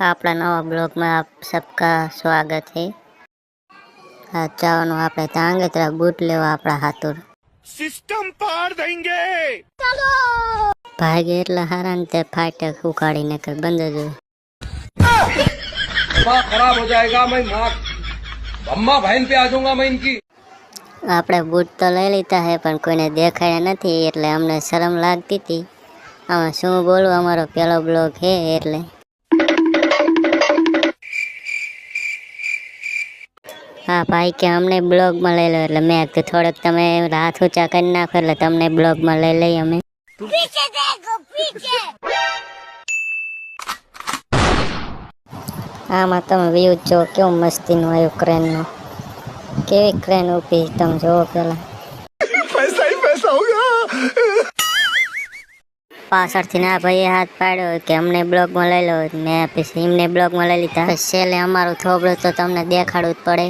આપણા નવા બ્લોગમાં આપ સબકા સ્વાગત છે આ ચાવાનું આપણે તાંગેતરા બૂટ લેવા આપણા હાથુર. સિસ્ટમ પાર દેંગે ચલો! ભાગે એટલા હારા ને તે ફાટક ઉખાડી નકર બંધ જો ખરાબ હો જાયેગા મેં માં અમ્મા બહેન પે આ જાઉંગા મેં ઇનકી આપણે બૂટ તો લઈ લીધા હે પણ કોઈને દેખાયા નથી એટલે અમને શરમ લાગતી હતી આમાં શું બોલવું અમારો પહેલો બ્લોગ હે એટલે. હા ભાઈ કે અમને બ્લોગ મળેલો એટલે મેં કીધું થોડોક તમે રાત ઊંચા કરી નાખો એટલે તમને બ્લોગમાં લઈ લઈ અમે. આમાં તમે વ્યૂ જો કેવું મસ્તીનું આવ્યું ક્રેનનું કેવી ક્રેન ઊભી તમે જોવો પેલા. પાછળથી ના ભાઈએ હાથ પાડ્યો કે અમને બ્લોગમાં લઈ લો. મેં પછી એમને બ્લોગમાં લઈ લીધા. છેલ્લે અમારું થોબડું તો તમને દેખાડવું જ પડે.